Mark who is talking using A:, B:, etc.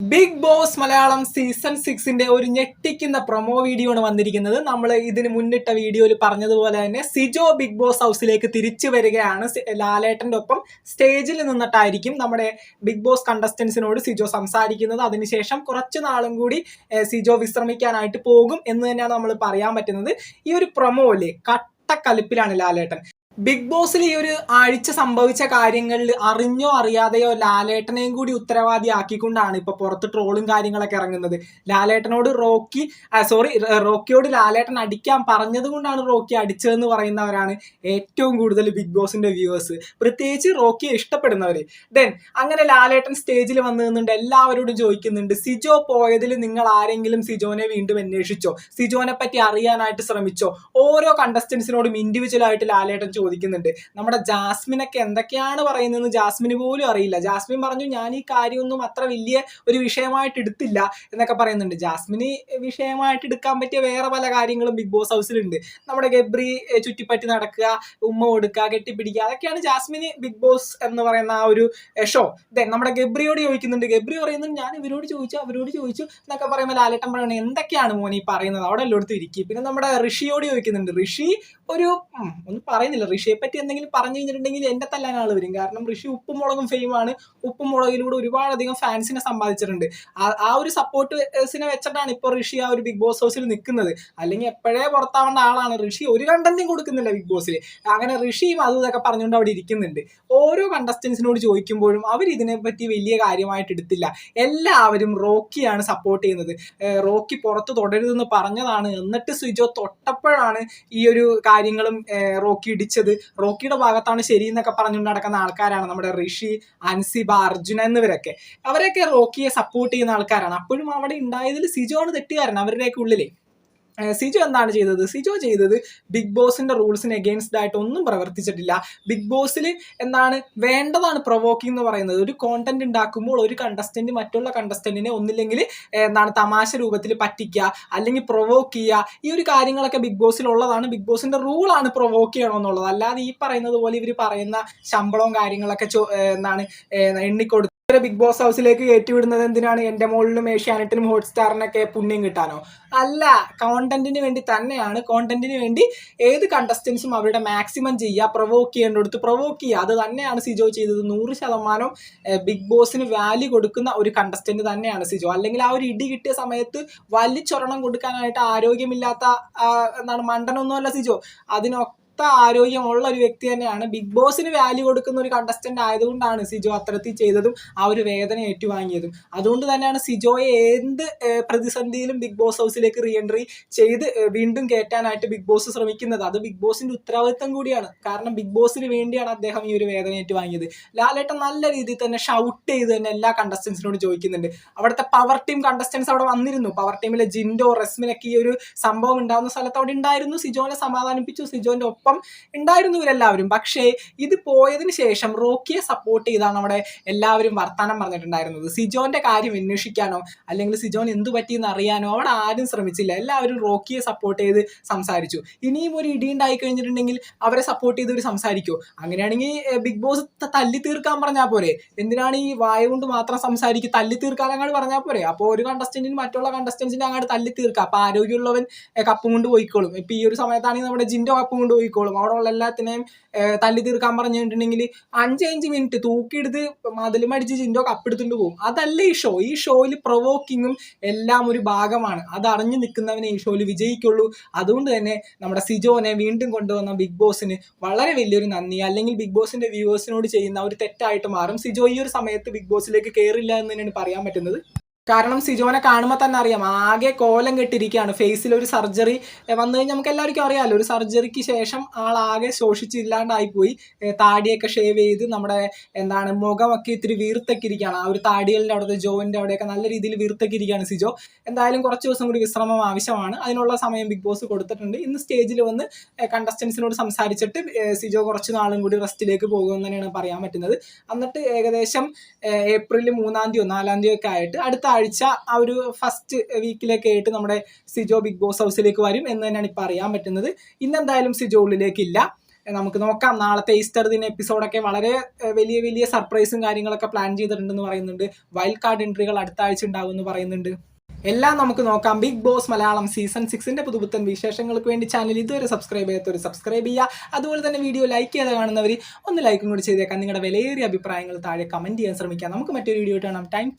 A: Big Boss Malayalam season സിക്സിന്റെ ഒരു ഞെട്ടിക്കുന്ന പ്രൊമോ വീഡിയോ ആണ് വന്നിരിക്കുന്നത്. നമ്മൾ ഇതിന് മുന്നിട്ട വീഡിയോയിൽ പറഞ്ഞതുപോലെ തന്നെ സിജോ ബിഗ് ബോസ് ഹൗസിലേക്ക് തിരിച്ചു വരികയാണ്. ലാലേട്ടന്റെ ഒപ്പം സ്റ്റേജിൽ നിന്നിട്ടായിരിക്കും നമ്മുടെ ബിഗ് ബോസ് കണ്ടസ്റ്റൻസിനോട് സിജോ സംസാരിക്കുന്നത്. അതിനുശേഷം കുറച്ചു നാളും കൂടി സിജോ വിശ്രമിക്കാനായിട്ട് പോകും എന്ന് തന്നെയാണ് നമ്മൾ പറയാൻ പറ്റുന്നത്. ഈ ഒരു പ്രൊമോയിൽ കട്ടക്കലിപ്പിലാണ് ലാലേട്ടൻ. ബിഗ് ബോസിൽ ഈ ഒരു ആഴ്ച സംഭവിച്ച കാര്യങ്ങളിൽ അറിഞ്ഞോ അറിയാതെയോ ലാലേട്ടനെയും കൂടി ഉത്തരവാദി ആക്കിക്കൊണ്ടാണ് ഇപ്പൊ പുറത്ത് ട്രോളും കാര്യങ്ങളൊക്കെ ഇറങ്ങുന്നത്. ലാലേട്ടനോട് റോക്കി സോറി റോക്കിയോട് ലാലേട്ടൻ അടിക്കാൻ പറഞ്ഞത് കൊണ്ടാണ് റോക്കി അടിച്ചതെന്ന് പറയുന്നവരാണ് ഏറ്റവും കൂടുതൽ ബിഗ് ബോസിന്റെ വ്യൂവേഴ്സ് പ്രത്യേകിച്ച് റോക്കിയെ ഇഷ്ടപ്പെടുന്നവര്. ദെൻ അങ്ങനെ ലാലേട്ടൻ സ്റ്റേജിൽ വന്നു നിന്നുണ്ട് എല്ലാവരോടും ചോദിക്കുന്നുണ്ട് സിജോ പോയതിൽ നിങ്ങൾ ആരെങ്കിലും സിജോനെ വീണ്ടും അന്വേഷിച്ചോ? സിജോനെ പറ്റി അറിയാനായിട്ട് ശ്രമിച്ചോ? ഓരോ കണ്ടസ്റ്റൻസിനോടും ഇൻഡിവിജ്വൽ ആയിട്ട് ലാലേട്ടൻ ചോദിക്കുന്നുണ്ട്. നമ്മുടെ ജാസ്മിനൊക്കെ എന്തൊക്കെയാണ് പറയുന്നതെന്ന് ജാസ്മിന് പോലും അറിയില്ല. ജാസ്മിൻ പറഞ്ഞു ഞാൻ ഈ കാര്യമൊന്നും അത്ര വലിയ ഒരു വിഷയമായിട്ട് എടുത്തില്ല എന്നൊക്കെ പറയുന്നുണ്ട്. ജാസ്മിന് വിഷയമായിട്ട് എടുക്കാൻ പറ്റിയ വേറെ പല കാര്യങ്ങളും ബിഗ് ബോസ് ഹൗസിലുണ്ട്. നമ്മുടെ ഗബ്രി ചുറ്റിപ്പറ്റി നടക്കുക ഉമ്മ കൊടുക്കുക കെട്ടിപ്പിടിക്കുക അതൊക്കെയാണ് ജാസ്മിന് ബിഗ് ബോസ് എന്ന് പറയുന്ന ആ ഒരു ഷോ ദെൻ നമ്മുടെ ഗബ്രിയോട് ചോദിക്കുന്നുണ്ട്. ഗബ്രി പറയുന്നുണ്ട് ഞാൻ ഇവരോട് ചോദിച്ചു അവരോട് ചോദിച്ചു എന്നൊക്കെ പറയുമ്പോൾ ലാലേട്ടൻ പറയുന്നത് എന്തൊക്കെയാണ് മോനെ പറയുന്നത്? അവിടെ എല്ലായിടത്തും ഇരിക്കും. പിന്നെ നമ്മുടെ ഋഷിയോട് ചോദിക്കുന്നുണ്ട്. ഋഷി ഒരു ഒന്നും പറയുന്നില്ല. ഋഷിയെ പറ്റി എന്തെങ്കിലും പറഞ്ഞു കഴിഞ്ഞിട്ടുണ്ടെങ്കിൽ എന്റെ തല്ലാൻ ആൾ വരും. കാരണം ഋഷി ഉപ്പും മുളകും ഫെയിമാണ് ഉപ്പും മുളകിലൂടെ ഒരുപാടധികം ഫാൻസിനെ സമ്പാദിച്ചിട്ടുണ്ട്. ആ- ഒരു സപ്പോർട്ടേഴ്സിനെ വെച്ചിട്ടാണ് ഇപ്പോൾ ഋഷി ആ ഒരു ബിഗ് ബോസ് ഹൗസിൽ നിൽക്കുന്നത് അല്ലെങ്കിൽ എപ്പോഴേ പുറത്താവേണ്ട ആളാണ് ഋഷി. ഒരു കണ്ടന്റും കൊടുക്കുന്നില്ല ബിഗ് ബോസിൽ അങ്ങനെ ഋഷിയും അതും ഇതൊക്കെ പറഞ്ഞുകൊണ്ട് അവിടെ ഇരിക്കുന്നുണ്ട്. ഓരോ കണ്ടസ്റ്റൻസിനോട് ചോദിക്കുമ്പോഴും അവർ ഇതിനെപ്പറ്റി വലിയ കാര്യമായിട്ട് എടുത്തില്ല. എല്ലാവരും റോക്കിയാണ് സപ്പോർട്ട് ചെയ്യുന്നത്. റോക്കി പുറത്ത് തുടരുതെന്ന് പറഞ്ഞതാണ്. എന്നിട്ട് സിജോ തൊട്ടപ്പോഴാണ് ഈ ഒരു കാര്യങ്ങളും റോക്കി ഇടിച്ചത്. റോക്കിയുടെ ഭാഗത്താണ് ശരി എന്നൊക്കെ പറഞ്ഞുകൊണ്ട് നടക്കുന്ന ആൾക്കാരാണ് നമ്മുടെ ഋഷി അൻസിബ അർജുന എന്നിവരൊക്കെ. അവരൊക്കെ റോക്കിയെ സപ്പോർട്ട് ചെയ്യുന്ന ആൾക്കാരാണ്. അപ്പോഴും അവിടെ ഉണ്ടായതിൽ സിജോ ആണ് തെറ്റുകാരൻ അവരുടെയൊക്കെ ഉള്ളിലേ. സിജോ എന്താണ് ചെയ്തത്? സിജോ ചെയ്തത് ബിഗ് ബോസിന്റെ റൂൾസിന് എഗെയിൻസ്റ്റ് ആയിട്ട് ഒന്നും പ്രവർത്തിച്ചിട്ടില്ല. ബിഗ് ബോസിൽ എന്താണ് വേണ്ടതാണ് പ്രൊവോക്കിംഗ് എന്ന് പറയുന്നത്. ഒരു കോണ്ടന്റ് ഉണ്ടാക്കുമ്പോൾ ഒരു കണ്ടസ്റ്റന്റ് മറ്റുള്ള കണ്ടസ്റ്റന്റിനെ ഒന്നില്ലെങ്കിൽ എന്താണ് തമാശ രൂപത്തിൽ പറ്റിക്കുക അല്ലെങ്കിൽ പ്രൊവോക്ക് ചെയ്യുക ഈ ഒരു കാര്യങ്ങളൊക്കെ ബിഗ് ബോസിൽ ഉള്ളതാണ്. ബിഗ് ബോസിന്റെ റൂളാണ് പ്രൊവോക്ക് ചെയ്യണമെന്നുള്ളത്. അല്ലാതെ ഈ പറയുന്നത് പോലെ ഇവർ പറയുന്ന ശമ്പളവും കാര്യങ്ങളൊക്കെ എന്താണ് എണ്ണിക്കൊടുത്ത് ബിഗ് ബോസ് ഹൗസിലേക്ക് കയറ്റിവിടുന്നത് എന്തിനാണ്? എന്റെ മുകളിലും ഏഷ്യാനെറ്റിനും ഹോട്ട്സ്റ്റാറിനൊക്കെ പുണ്യം കിട്ടാനോ? അല്ല കോണ്ടന്റിന് വേണ്ടി തന്നെയാണ്. കോണ്ടന്റിന് വേണ്ടി ഏത് കണ്ടസ്റ്റൻസും അവരുടെ മാക്സിമം ചെയ്യുക പ്രൊവോക്ക് ചെയ്യേണ്ടടുത്ത് പ്രൊവോക്ക് ചെയ്യുക. അത് തന്നെയാണ് സിജോ ചെയ്തത്. നൂറ് ശതമാനം ബിഗ് ബോസിന് വാല്യൂ കൊടുക്കുന്ന ഒരു കണ്ടസ്റ്റന്റ് തന്നെയാണ് സിജോ. അല്ലെങ്കിൽ ആ ഒരു ഇടി കിട്ടിയ സമയത്ത് വലിച്ചൊരെണ്ണം കൊടുക്കാനായിട്ട് ആരോഗ്യമില്ലാത്ത എന്താണ് മണ്ടനൊന്നുമല്ല സിജോ. അതിനൊക്കെ ആരോഗ്യമുള്ള ഒരു വ്യക്തി തന്നെയാണ്. ബിഗ് ബോസിന് വാല്യൂ കൊടുക്കുന്ന ഒരു കണ്ടസ്റ്റന്റ് ആയതുകൊണ്ടാണ് സിജോ അത്തരത്തിൽ ചെയ്തതും ആ ഒരു വേദന ഏറ്റുവാങ്ങിയതും. അതുകൊണ്ട് തന്നെയാണ് സിജോയെ എന്ത് പ്രതിസന്ധിയിലും ബിഗ് ബോസ് ഹൗസിലേക്ക് റീ എൻട്രി ചെയ്ത് വീണ്ടും കയറ്റാനായിട്ട് ബിഗ് ബോസ് ശ്രമിക്കുന്നത്. അത് ബിഗ് ബോസിന്റെ ഉത്തരവാദിത്തം കൂടിയാണ്. കാരണം ബിഗ് ബോസിന് വേണ്ടിയാണ് അദ്ദേഹം ഈ ഒരു വേദന ഏറ്റുവാങ്ങിയത്. ലാലേട്ടൻ നല്ല രീതിയിൽ തന്നെ ഷൗട്ട് ചെയ്ത് തന്നെ എല്ലാ കണ്ടസ്റ്റൻസിനോട് ചോദിക്കുന്നുണ്ട്. അവിടുത്തെ പവർ ടീം കണ്ടസ്റ്റൻസ് അവിടെ വന്നിരുന്നു. പവർ ടീമിലെ ജിൻഡോ റെസ്മിനൊക്കെ ഈ ഒരു സംഭവം ഉണ്ടാകുന്ന സ്ഥലത്ത് അവിടെ ഉണ്ടായിരുന്നു. സിജോനെ സമാധാനിപ്പിച്ചു. സിജോന്റെ ഉണ്ടായിരുന്നു എല്ലാവരും പക്ഷേ ഇത് പോയതിനു ശേഷം റോക്കിയെ സപ്പോർട്ട് ചെയ്താണ് അവിടെ എല്ലാവരും വർത്തമാനം പറഞ്ഞിട്ടുണ്ടായിരുന്നത്. സിജോന്റെ കാര്യം അന്വേഷിക്കാനോ അല്ലെങ്കിൽ സിജോൻ എന്തു പറ്റിയെന്ന് അറിയാനോ അവിടെ ആരും ശ്രമിച്ചില്ല. എല്ലാവരും റോക്കിയെ സപ്പോർട്ട് ചെയ്ത് സംസാരിച്ചു. ഇനിയും ഒരു ഇടി ഉണ്ടായി കഴിഞ്ഞിട്ടുണ്ടെങ്കിൽ അവരെ സപ്പോർട്ട് ചെയ്ത് ഒരു സംസാരിക്കുമോ അങ്ങനെയാണെങ്കിൽ ബിഗ് ബോസ് തല്ലി തീർക്കാൻ പറഞ്ഞാൽ പോരെ. എന്തിനാണ് ഈ വായ കൊണ്ട് മാത്രം സംസാരിക്കുക? തല്ലി തീർക്കാൻ അങ്ങോട്ട് പറഞ്ഞാൽ പോരെ. അപ്പോൾ ഒരു കണ്ടസ്റ്റന്റിന് മറ്റുള്ള കണ്ടസ്റ്റന്റിനെ അങ്ങോട്ട് തല്ലി തീർക്കാം അപ്പോൾ ആരോഗ്യമുള്ളവൻ കപ്പും കൊണ്ട് പോയിക്കോളും ഇപ്പൊ ഈ ഒരു സമയത്താണെങ്കിൽ നമ്മുടെ ജിൻഡോ കപ്പും കൊണ്ട് പോയിക്കോളും അവിടെ ഉള്ള എല്ലാത്തിനെയും തല്ലി തീർക്കാൻ പറഞ്ഞിട്ടുണ്ടെങ്കിൽ അഞ്ച് അഞ്ച് മിനിറ്റ് തൂക്കിയെടുത്ത് മതിലും അടിച്ച് ജിൻഡോ കപ്പെടുത്തിട്ട് പോകും. അതല്ല ഈ ഷോ ഈ ഷോയിൽ പ്രൊവോക്കിങ്ങും എല്ലാം ഒരു ഭാഗമാണ്. അത് അറിഞ്ഞു നിൽക്കുന്നവനെ ഈ ഷോയിൽ വിജയിക്കുള്ളൂ. അതുകൊണ്ട് തന്നെ നമ്മുടെ സിജോനെ വീണ്ടും കൊണ്ടുവന്ന ബിഗ് ബോസിന് വളരെ വലിയൊരു നന്ദി. അല്ലെങ്കിൽ ബിഗ് ബോസിന്റെ വ്യൂവേഴ്സിനോട് ചെയ്യുന്ന ഒരു തെറ്റായിട്ട് മാറും. സിജോ ഈ ഒരു സമയത്ത് ബിഗ് ബോസിലേക്ക് കയറില്ല എന്ന് തന്നെയാണ് പറയാൻ പറ്റുന്നത്. കാരണം സിജോനെ കാണുമ്പോൾ തന്നെ അറിയാം. ആകെ കോലം കെട്ടിരിക്കുകയാണ്. ഫേസിൽ ഒരു സർജറി വന്നു കഴിഞ്ഞാൽ നമുക്ക് എല്ലാവർക്കും അറിയാമല്ലോ ഒരു സർജറിക്ക് ശേഷം ആൾ ശോഷിച്ചില്ലാണ്ടായി പോയി. താടിയൊക്കെ ഷേവ് ചെയ്ത് നമ്മുടെ എന്താണ് മുഖമൊക്കെ ഇത്തിരി വീർത്തൊക്കെ ഇരിക്കുകയാണ്. ആ ഒരു താടികളുടെ അവിടുത്തെ ജോയിന്റെ അവിടെയൊക്കെ നല്ല രീതിയിൽ വീർത്തൊക്കെ ഇരിക്കുകയാണ് സിജോ. എന്തായാലും കുറച്ച് ദിവസം കൂടി വിശ്രമം ആവശ്യമാണ്. അതിനുള്ള സമയം ബിഗ് ബോസ് കൊടുത്തിട്ടുണ്ട്. ഇന്ന് സ്റ്റേജിൽ വന്ന് കണ്ടസ്റ്റൻസിനോട് സംസാരിച്ചിട്ട് സിജോ കുറച്ച് നാളും കൂടി റെസ്റ്റിലേക്ക് പോകുമെന്ന് തന്നെയാണ് പറയാൻ പറ്റുന്നത്. എന്നിട്ട് ഏകദേശം ഏപ്രിൽ മൂന്നാം തീയതി നാലാം തീയതി ഒക്കെ ആയിട്ട് അടുത്ത ആഴ്ച ആ ഒരു ഫസ്റ്റ് വീക്കിലൊക്കെ ആയിട്ട് നമ്മുടെ സിജോ ബിഗ് ബോസ് ഹൗസിലേക്ക് വരും എന്ന് തന്നെയാണ് ഇപ്പം അറിയാൻ പറ്റുന്നത്. ഇന്നെന്തായാലും സിജോ ഉള്ളിലേക്കില്ല. നമുക്ക് നോക്കാം. നാളത്തെ ഈസ്റ്റർ ദിന എപ്പിസോഡൊക്കെ വളരെ വലിയ വലിയ സർപ്രൈസും കാര്യങ്ങളൊക്കെ പ്ലാൻ ചെയ്തിട്ടുണ്ടെന്ന് പറയുന്നുണ്ട്. വൈൽഡ് കാർഡ് എൻട്രികൾ അടുത്ത ആഴ്ച ഉണ്ടാവും എന്ന് പറയുന്നുണ്ട്. എല്ലാം നമുക്ക് നോക്കാം. ബിഗ് ബോസ് മലയാളം സീസൺ സിക്സിന്റെ പുതുപുത്തൻ വിശേഷങ്ങൾക്ക് വേണ്ടി ചാനൽ ഇതുവരെ സബ്സ്ക്രൈബ് ചെയ്യാത്തവർ സബ്സ്ക്രൈബ് ചെയ്യുക. അതുപോലെ തന്നെ വീഡിയോ ലൈക്ക് ചെയ്ത് കാണുന്നവർ ഒന്ന് ലൈക്കും കൂടി ചെയ്തേക്കാം. നിങ്ങളുടെ വിലയേറിയ അഭിപ്രായങ്ങൾ താഴെ കമന്റ് ചെയ്യാൻ ശ്രമിക്കാം. നമുക്ക് മറ്റൊരു വീഡിയോ കാണാം. താങ്ക്